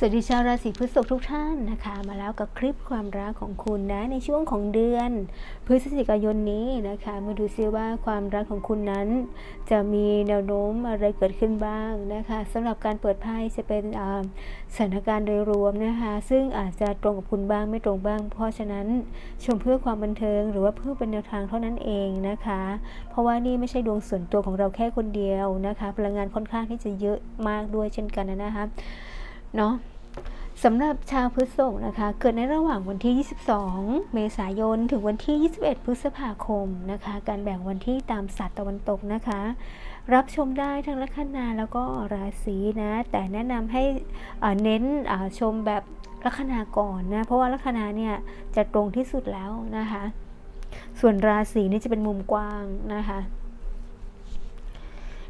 สวัสดีชาวราศีพฤษภทุกท่านนะคะ มาแล้วกับคลิปความรักของคุณนะในช่วงของเดือน พฤศจิกายนนี้นะคะมาดูซิว่าความรักของคุณนั้น จะมีแนวโน้มอะไรเกิดขึ้นบ้างนะคะสำหรับการเปิดไพ่จะเป็นอ่าสถานการณ์โดยรวมนะคะ ซึ่งอาจจะตรงกับคุณบ้างไม่ตรงบ้าง เพราะฉะนั้นชมเพื่อความบันเทิง หรือว่าเพื่อเป็นแนวทางเท่านั้นเองนะคะ เพราะว่านี่ไม่ใช่ดวงส่วนตัวของเราแค่คนเดียวนะคะ พลังงานค่อนข้างที่จะเยอะมากด้วยเช่นกันนะคะ เนาะสำหรับชาวพฤษภนะคะ เกิดในระหว่างวันที่ 22 เมษายน ถึงวันที่ 21 พฤษภาคมนะคะ การแบ่งวันที่ตามศาสตร์ตะวันตกนะคะ รับชมได้ทั้งลัคนาแล้วก็ราศีนะ แต่แนะนำให้เน้นชมแบบลัคนาก่อนนะ เพราะว่าลัคนาเนี่ยจะตรงที่สุดแล้วนะคะ ส่วนราศีนี่จะเป็นมุมกว้างนะคะ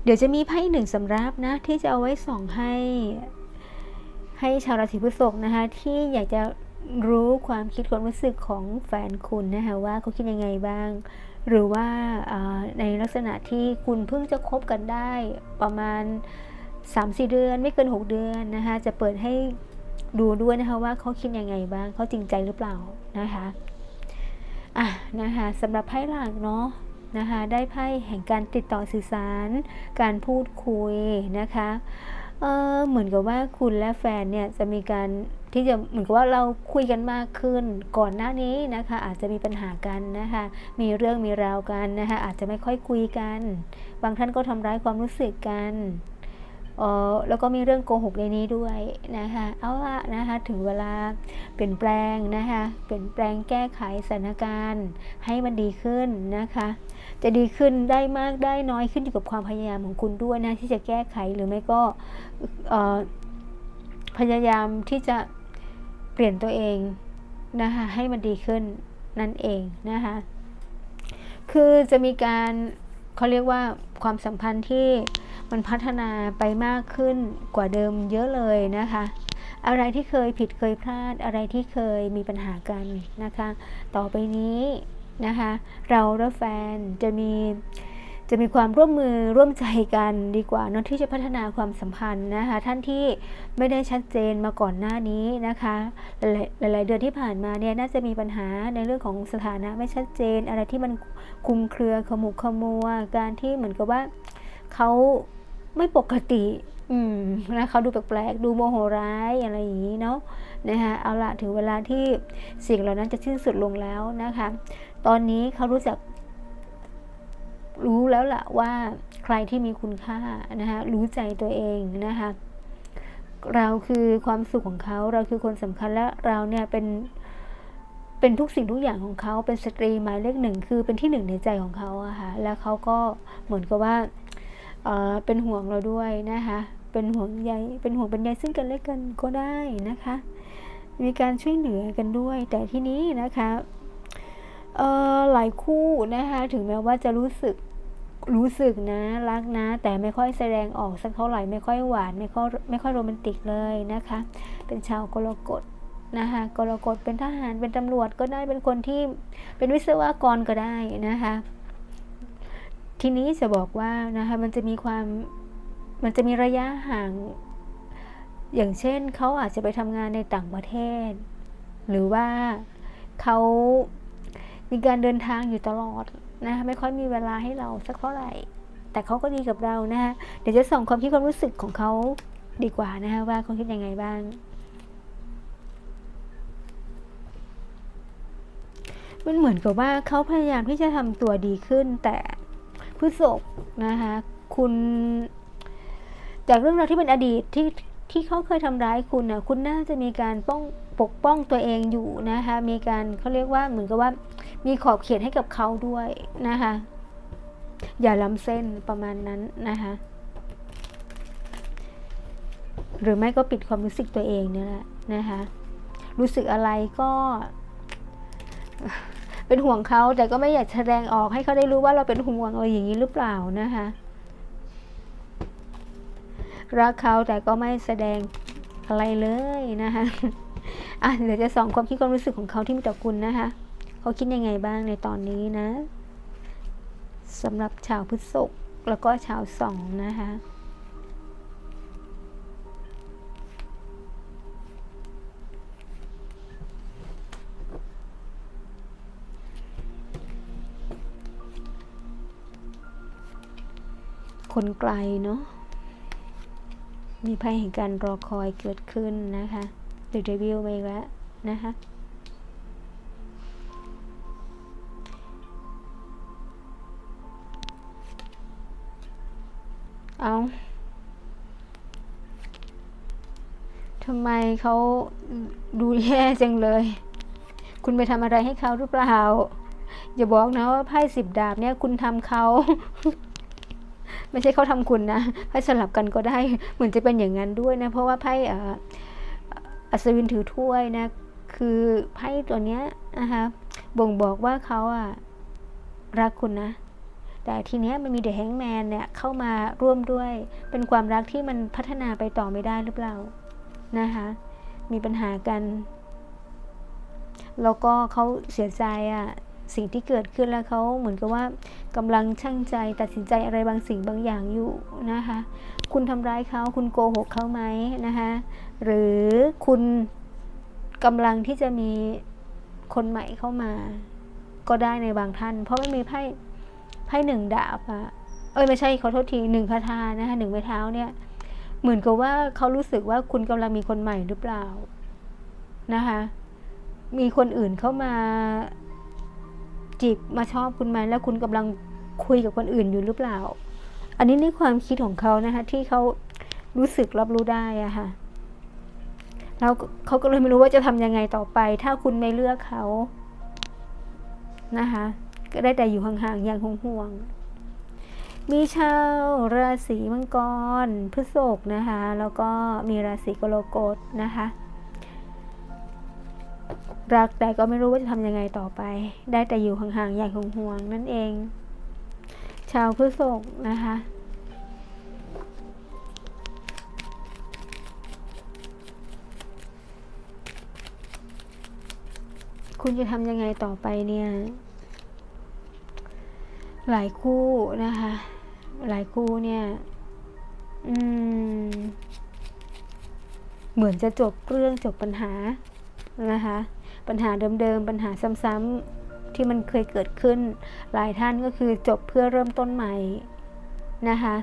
เดี๋ยวจะมีไพ่หนึ่งสำรับนะ ที่จะเอาไว้ส่องให้ ให้ชาวราศีพฤษภนะคะที่อยากจะรู้ความคิดความรู้สึกของแฟนคุณนะคะว่าเขาคิดยังไงบ้าง หรือว่าในลักษณะที่คุณเพิ่งจะคบกันได้ประมาณ 3-4 เดือนไม่เกิน 6 เดือนนะคะจะเปิดให้ดูด้วยนะคะว่าเขาคิดยังไงบ้างเขาจริงใจหรือเปล่านะคะอะนะคะสำหรับไพ่หลักเนาะนะคะได้ไพ่แห่งการติดต่อสื่อสาร การพูดคุยนะคะ เออเหมือนกับว่าคุณและแฟนเนี่ยจะมีการที่จะเหมือนกับว่าเราคุยกันมากขึ้น ก่อนหน้านี้นะคะ อาจจะมีปัญหากันนะคะ มีเรื่องมีราวกันนะคะอาจจะไม่ค่อยคุยกัน บางท่านก็ทำร้ายความรู้สึกกัน แล้วก็มีเรื่องโกหกในนี้ด้วยนะคะเอาละนะคะถึงเวลาเปลี่ยนแปลงนะคะเปลี่ยนแปลงแก้ไขสถานการณ์ให้มันดีขึ้นนะคะจะดีขึ้นได้มากได้น้อยขึ้นอยู่กับความพยายามของคุณด้วยนะที่จะแก้ไขหรือไม่ก็พยายามที่จะเปลี่ยนตัวเองนะคะให้มันดีขึ้นนั่นเองนะคะคือจะมีการเขาเรียกว่าความสัมพันธ์ที่ มันพัฒนาไปมากขึ้นกว่าเดิมเยอะเลยนะคะ อะไรที่เคยผิดเคยพลาดอะไรที่เคยมีปัญหากันนะคะ ต่อไปนี้นะคะ เราและแฟนจะมีจะมีความร่วมมือร่วมใจกันดีกว่าเนะที่จะพัฒนาความสัมพันธ์นะคะ ท่านที่ไม่ได้ชัดเจนมาก่อนหน้านี้นะคะหลายหลายๆเดือนที่ผ่านมาเนี่ยน่าจะมีปัญหาในเรื่องของสถานะไม่ชัดเจน อะไรที่มันคุมเครือขมุกขมัวการที่เหมือนกับว่าเขา ไม่ปกติ อืมนะเขาดูแปลกๆ ดูโมโหร้ายอะไรอย่างนี้เนาะนะคะเอาละถึงเวลาที่สิ่งเหล่านั้นจะสิ้นสุดลงแล้วนะคะ ตอนนี้เขารู้จักรู้แล้วล่ะว่าใครที่มีคุณค่านะคะรู้ใจตัวเองนะคะเราคือความสุขของเขาเราคือคนสำคัญและเราเนี่ยเป็นเป็นทุกสิ่งทุกอย่างของเขาเป็นสตรีหมายเลขหนึ่งคือเป็นที่หนึ่งในใจของเขาอะค่ะแล้วเขาก็เหมือนกับว่า เป็นห่วงเราด้วยนะคะ เป็นห่วงใยเป็นห่วงเป็นใยซึ่งกันและกันก็ได้นะคะ มีการช่วยเหลือกันด้วย แต่ที่นี้นะคะหลายคู่นะคะถึงแม้ว่าจะรู้สึกรู้สึกนะรักนะ แต่ไม่ค่อยแสดงออกสักเท่าไหร่ไม่ค่อยหวานไม่ค่อยไม่ค่อยโรแมนติกเลยนะคะ เป็นชาวกรกฎนะคะกรกฎเป็นทหารเป็นตำรวจก็ได้เป็นคนที่เป็นวิศวกรก็ได้นะคะ ทีนี้จะบอกว่านะคะมันจะมีความมันจะมีระยะห่าง อย่างเช่นเขาอาจจะไปทำงานในต่างประเทศ หรือว่าเขามีการเดินทางอยู่ตลอดนะคะไม่ค่อยมีเวลาให้เราสักเท่าไหร่ แต่เขาก็ดีกับเรานะคะเดี๋ยวจะส่งความคิดความรู้สึกของเขาดีกว่านะคะว่าเขาคิดยังไงบ้าง มันเหมือนกับว่าเขาพยายามที่จะทำตัวดีขึ้นแต่ พฤษภนะคะคุณจากเรื่องราวที่เป็นอดีตที่ที่เขาเคยทำร้ายคุณนะคุณน่าจะมีการป้องปกป้องตัวเองอยู่นะคะมีการเขาเรียกว่าเหมือนกับว่ามีขอบเขตให้กับเขาด้วยนะคะอย่าล้ำเส้นประมาณนั้นนะคะหรือไม่ก็ปิดความรู้สึกตัวเองเนี่ยแหละนะคะรู้สึกอะไรก็ เป็นห่วงเขาแต่ก็ไม่อยากแสดงออกให้เขาได้รู้ว่าเราเป็นห่วงอะไรอย่างนี้หรือเปล่านะคะรักเขาแต่ก็ไม่แสดงอะไรเลยนะคะอะเดี๋ยวจะส่องความคิดความรู้สึกของเขาที่มีต่อคุณนะคะ เขาคิดยังไงบ้างในตอนนี้นะสำหรับชาวพฤษภแล้วก็ชาวสองนะคะ คนไกลเนาะมีภัยแห่งการรอคอยเกิดขึ้นนะคะ The Devil ไปอีกแล้วนะคะเอาทำไมเขาดูแย่จังเลย คุณไปทำอะไรให้เขาหรือเปล่า อย่าบอกนะว่าไพ่สิบดาบเนี่ยคุณทำเขา ไม่ใช่เขาทำคุณนะไพ่สลับกันก็ได้เหมือนจะเป็นอย่างนั้นด้วยนะเพราะว่าไพ่อัศวินถือถ้วยนะคือไพ่ตัวเนี้ยนะคะบ่งบอกว่าเขาอะรักคุณนะ แต่ทีเนี้ยมันมีเดอะแฮงแมนเนี่ยเข้ามาร่วมด้วย เป็นความรักที่มันพัฒนาไปต่อไม่ได้หรือเปล่านะคะมีปัญหากัน แล้วก็เขาเสียใจอะ สิ่งที่เกิดขึ้นแล้วเขาเหมือนกับว่ากำลังช่างใจตัดสินใจอะไรบางสิ่งบางอย่างอยู่นะคะ คุณทำร้ายเขาคุณโกหกเขาไหมนะคะหรือคุณกำลังที่จะมีคนใหม่เข้ามา ก็ได้ในบางท่าน เพราะไม่มีไพ่ไพ่หนึ่งดาบอะเอ้ยไม่ใช่ขอโทษทีหนึ่งคาถานะคะหนึ่งไม้เท้าเนี่ยเหมือนกับว่าเขารู้สึกว่าคุณกำลังมีคนใหม่หรือเปล่านะคะมีคนอื่นเข้ามา จีบมาชอบคุณไหมแล้วคุณกำลังคุยกับคนอื่นอยู่หรือเปล่า อันนี้ในความคิดของเขานะคะที่เขารู้สึกรับรู้ได้อะค่ะแล้วเขาก็เลยไม่รู้ว่าจะทำยังไงต่อไป ถ้าคุณไม่เลือกเขานะคะก็ได้แต่อยู่ห่างๆอย่างห่วงๆมีชาวราศีมังกรพฤษภนะคะ แล้วก็มีราศีกรกฎนะคะ รักแต่ก็ไม่รู้ว่าจะทำยังไงต่อไป ได้แต่อยู่ห่างๆอย่างห่วงๆนั่นเอง ชาวพฤษภนะคะคุณจะทำยังไงต่อไปเนี่ย หลายคู่นะคะ หลายคู่เนี่ย อืม เหมือนจะจบเรื่องจบปัญหานะคะ ปัญหาเดิมๆ ปัญหาซ้ำๆที่มันเคยเกิดขึ้น หลายท่านก็คือจบเพื่อเริ่มต้นใหม่นะคะ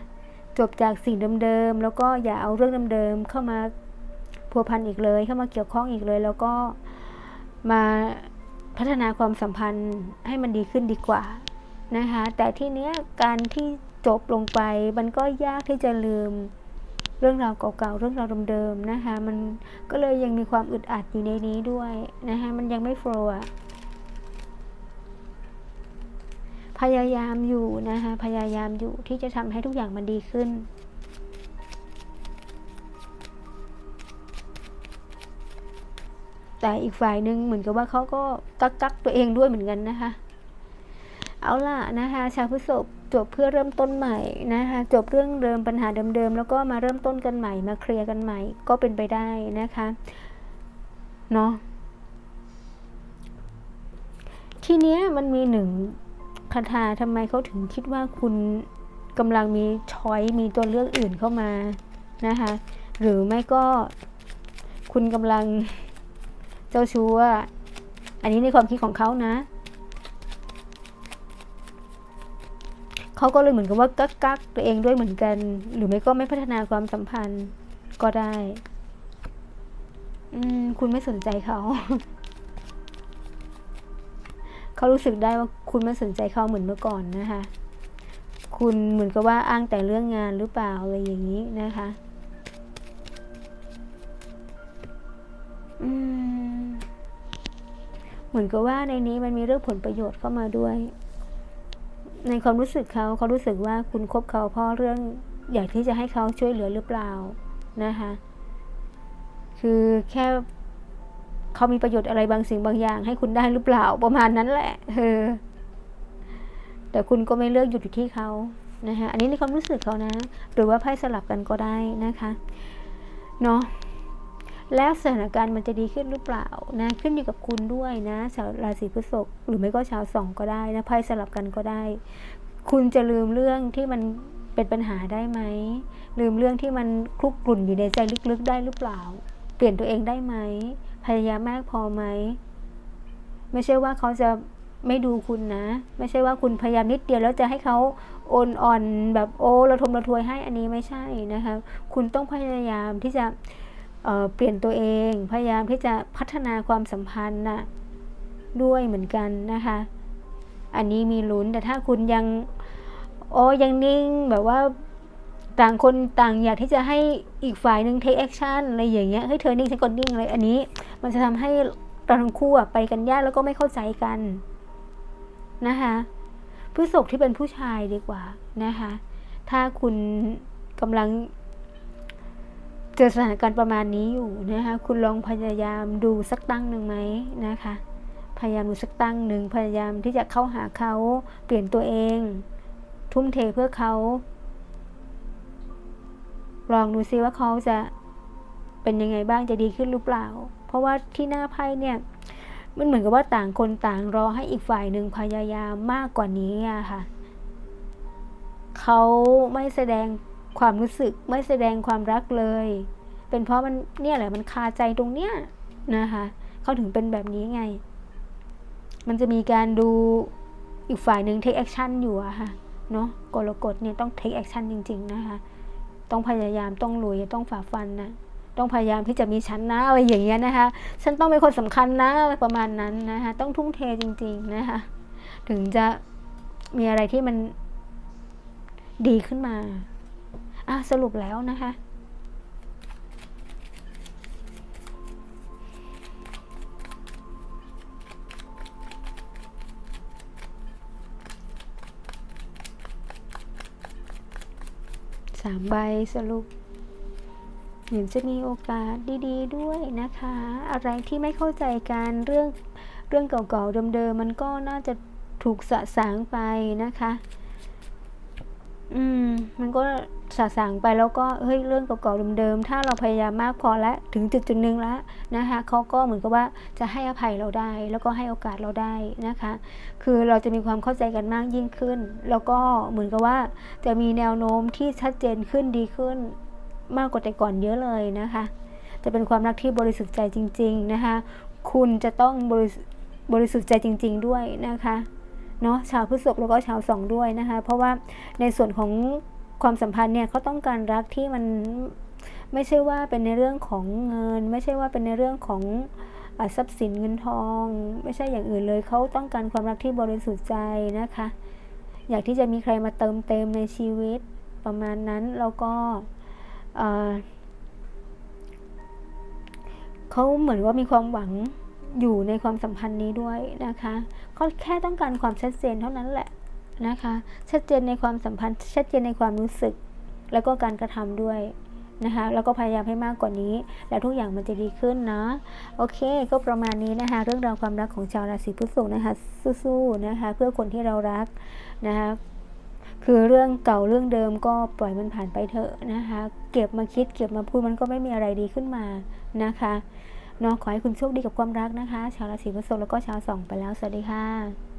จบจากสิ่งเดิมๆ แล้วก็อย่าเอาเรื่องเดิมๆ เข้ามาพัวพันอีกเลย เข้ามาเกี่ยวข้องอีกเลย แล้วก็มาพัฒนาความสัมพันธ์ให้มันดีขึ้นดีกว่านะคะ แต่ที่เนี้ยการที่จบลงไปมันก็ยากที่จะลืม เรื่องราวเก่าๆ เรื่องราวเดิมๆ นะคะ มันก็เลยยังมีความอึดอัดอยู่ในนี้ด้วยนะคะ มันยังไม่โฟล์อะพยายามอยู่นะคะ พยายามอยู่ที่จะทำให้ทุกอย่างมันดีขึ้นแต่อีกฝ่ายหนึ่งเหมือนกับว่าเขาก็กักกักตัวเองด้วยเหมือนกันนะคะ เอาล่ะนะคะ ชาวพฤษภ จบเพื่อเริ่มต้นใหม่นะคะจบเรื่องเดิมปัญหาเดิมๆแล้วก็มาเริ่มต้นกันใหม่ มาเคลียร์กันใหม่ก็เป็นไปได้นะคะเนาะทีเนี้ยมันมีหนึ่งคาถาทำไมเขาถึงคิดว่าคุณกำลังมีช้อยมีตัวเลือกอื่นเข้ามานะคะหรือไม่ก็คุณกำลังเจ้าชู้อะอันนี้ในความคิดของเขานะ เขาก็เลยเหมือนกับว่ากักกักตัวเองด้วยเหมือนกัน หรือไม่ก็ไม่พัฒนาความสัมพันธ์ก็ได้ อืม คุณไม่สนใจเขาเขารู้สึกได้ว่าคุณไม่สนใจเขาเหมือนเมื่อก่อนนะคะ คุณเหมือนกับว่าอ้างแต่เรื่องงานหรือเปล่าอะไรอย่างนี้นะคะอืมเหมือนกับว่าในนี้มันมีเรื่องผลประโยชน์เข้ามาด้วย ในความรู้สึกเขาเขารู้สึกว่าคุณคบเขาเพราะเรื่องอยากที่จะให้เขาช่วยเหลือหรือเปล่านะคะ คือแค่เขามีประโยชน์อะไรบางสิ่งบางอย่าง ให้คุณได้หรือเปล่าประมาณนั้นแหละเออแต่คุณก็ไม่เลือกหยุดอยู่ที่เขานะคะอันนี้ในความรู้สึกเขานะ หรือว่าไพ่สลับกันก็ได้นะคะ เนาะ แล้วสถานการณ์มันจะดีขึ้นหรือเปล่านะขึ้นอยู่กับคุณด้วยนะชาวราศีพฤษภหรือไม่ก็ชาวสองก็ได้นะไพ่สลับกันก็ได้ คุณจะลืมเรื่องที่มันเป็นปัญหาได้ไหมลืมเรื่องที่มันคลุกกลุ่นอยู่ในใจลึกๆได้หรือเปล่า เปลี่ยนตัวเองได้ไหมพยายามมากพอไหมไม่ใช่ว่าเขาจะไม่ดูคุณนะ ไม่ใช่ว่าคุณพยายามนิดเดียวแล้วจะให้เขาโอนอ่อนแบบโอ้ระทมระทวยให้อันนี้ไม่ใช่นะคะ คุณต้องพยายามที่จะ เเปลี่ยนตัวเองพยายามที่จะพัฒนาความสัมพันธ์นะด้วยเหมือนกันนะคะ อันนี้มีลุ้นแต่ถ้าคุณยังโอ้ยังนิ่งแบบว่าต่างคนต่างอยากที่จะให้อีกฝ่ายหนึ่ง take action อะไรอย่างเงี้ยเฮ้ยเธอนิ่งฉันก็นิ่งเลยอันนี้ มันจะทำให้เราทั้งคู่ไปกันยากแล้วก็ไม่เข้าใจกันนะคะพฤษภที่เป็นผู้ชายดีกว่านะคะ ถ้าคุณกำลัง เจอสถานการณ์ประมาณนี้อยู่นะคะคุณลองพยายามดูสักตั้งหนึ่งไหมนะคะ พยายามดูสักตั้งหนึ่งพยายามที่จะเข้าหาเขาเปลี่ยนตัวเอง ทุ่มเทเพื่อเขาลองดูซิว่าเขาจะเป็นยังไงบ้างจะดีขึ้นหรือเปล่า เพราะว่าที่หน้าไพ่เนี่ยมันเหมือนกับว่าต่างคนต่างรอให้อีกฝ่ายหนึ่งพยายามมากกว่านี้อะค่ะ เขาไม่แสดง ความรู้สึกไม่แสดงความรักเลย เป็นเพราะมันเนี่ยแหละมันคาใจตรงเนี้ยนะคะเขาถึงเป็นแบบนี้ไง มันจะมีการดูอีกฝ่ายหนึ่ง take action อยู่อะค่ะเนาะกรกฎเนี่ยต้อง take action จริง ๆ นะคะ ต้องพยายามต้องลุยต้องฝ่าฟันนะต้องพยายามที่จะมีชั้นนะอะไรอย่างเงี้ยนะคะ ฉันต้องเป็นคนสำคัญนะอะไรประมาณนั้นนะคะ ต้องทุ่มเทจริง ๆ นะคะ ถึงจะมีอะไรที่มันดีขึ้นมา อะสรุปแล้วนะคะสามใบสรุปเหมือนจะมีโอกาสดีๆ ด้วยนะคะ อะไรที่ไม่เข้าใจกันเรื่องเรื่องเก่าๆเดิมๆมันก็น่าจะถูกสะสางไปนะคะ อืม มันก็ สะสางไปแล้วก็เฮ้ยเรื่องเก่าๆเดิมๆถ้าเราพยายามมากพอแล้วถึงจุดจุดหนึ่งแล้วนะคะเขาก็เหมือนกับว่าจะให้อภัยเราได้ แล้วก็ให้โอกาสเราได้นะคะ คือเราจะมีความเข้าใจกันมากยิ่งขึ้น แล้วก็เหมือนกับว่าจะมีแนวโน้มที่ชัดเจนขึ้นดีขึ้นมากกว่าแต่ก่อนเยอะเลยนะคะ จะเป็นความรักที่บริสุทธิ์ใจจริง ๆนะคะ คุณจะต้องบริสุบริสุทธิ์ใจจริง ๆ ด้วยนะคะเนาะชาวพฤษภแล้วก็ชาวสองด้วยนะคะ เพราะว่าในส่วนของ ความสัมพันธ์เนี่ยเขาต้องการรักที่มันไม่ใช่ว่าเป็นในเรื่องของเงิน ไม่ใช่ว่าเป็นในเรื่องของอทรัพย์สินเงินทอง ไม่ใช่อย่างอื่นเลยเขาต้องการความรักที่บริสุทธิ์ใจนะคะ อยากที่จะมีใครมาเติมเต็มในชีวิตประมาณนั้นแล้วก็เอ่อเขาเหมือนว่ามีความหวังอยู่ในความสัมพันธ์นี้ด้วยนะคะเขาแค่ต้องการความชัดเจนเท่านั้นแหละ นะคะ ชัดเจนในความสัมพันธ์ ชัดเจนในความรู้สึก แล้วก็การกระทำด้วยนะคะ แล้วก็พยายามให้มากกว่านี้ แล้วทุกอย่างมันจะดีขึ้นนะ โอเค ก็ประมาณนี้นะคะ เรื่องราวความรักของชาวราศีพฤษภนะคะ สู้ๆนะคะ เพื่อคนที่เรารักนะคะคือเรื่องเก่าเรื่องเดิมก็ปล่อยมันผ่านไปเถอะนะคะ เก็บมาคิดเก็บมาพูดมันก็ไม่มีอะไรดีขึ้นมานะคะเนาะขอให้คุณโชคดีกับความรักนะคะ ชาวราศีพฤษภแล้วก็ชาวสองไปแล้ว สวัสดีค่ะ